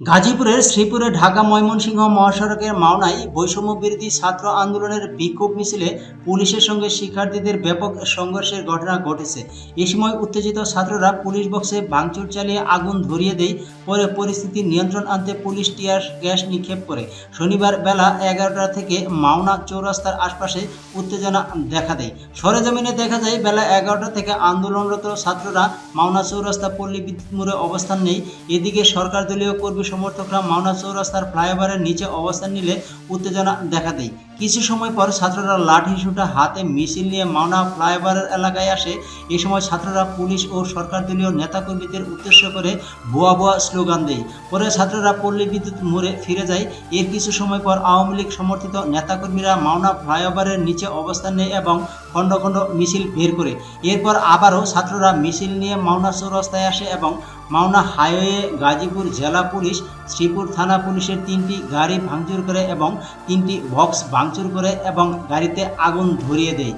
গাজীপুরের শ্রীপুরে ঢাকা ময়মনসিংহ মহাসড়কের মাওনায় বৈষম্য বিরোধী ছাত্র আন্দোলনের বিক্ষোভ মিছিলে পুলিশের সঙ্গে শিক্ষার্থীদের ব্যাপক সংঘর্ষের ঘটনা ঘটেছে। এ সময় উত্তেজিত ছাত্ররা পুলিশ বক্সে ভাঙচুর চালিয়ে আগুন ধরিয়ে দেয়, পরে পরিস্থিতি নিয়ন্ত্রণ আনতে পুলিশ টিয়ার গ্যাস নিক্ষেপ করে। শনিবার বেলা এগারোটা থেকে মাওনা চৌরাস্তার আশপাশে উত্তেজনা দেখা দেয়। সরেজমিনে দেখা যায়, বেলা এগারোটা থেকে আন্দোলনরত ছাত্ররা মাওনা চৌরাস্তা পল্লী বিদ্যুৎ মোড়ে অবস্থান নেই এদিকে সরকার দলীয় কর্মী সমর্থকরা মাওনা চৌরাস্তার ফ্লাইওভারের নিচে অবস্থান নিলে উত্তেজনা দেখা দেয়। কিছু সময় পর ছাত্ররা লাঠি সুটা হাতে মিছিল নিয়ে মাওনা ফ্লাইওভারের এলাকায় আসে। এ সময় ছাত্ররা পুলিশ ও সরকার দলীয় নেতাকর্মীদের উদ্দেশ্য করে ভুয়া ভুয়া স্লোগান দেয়। পরে ছাত্ররা পল্লী বিদ্যুৎ মোড়ে ফিরে যায়। এর কিছু সময় পর আওয়ামী লীগ সমর্থিত নেতাকর্মীরা মাওনা ফ্লাইওভারের নিচে অবস্থান নেয় এবং খণ্ড খণ্ড মিছিল বের করে। এরপর আবারও ছাত্ররা মিছিল নিয়ে মাওনা চৌরাস্তায় আসে এবং মাওনা হাইওয়ে, গাজীপুর জেলা পুলিশ, শ্রীপুর থানা পুলিশের তিনটি গাড়ি ভাঙচুর করে এবং তিনটি বক্স ভাঙচুর করে এবং গাড়িতে আগুন ধরিয়ে দেয়।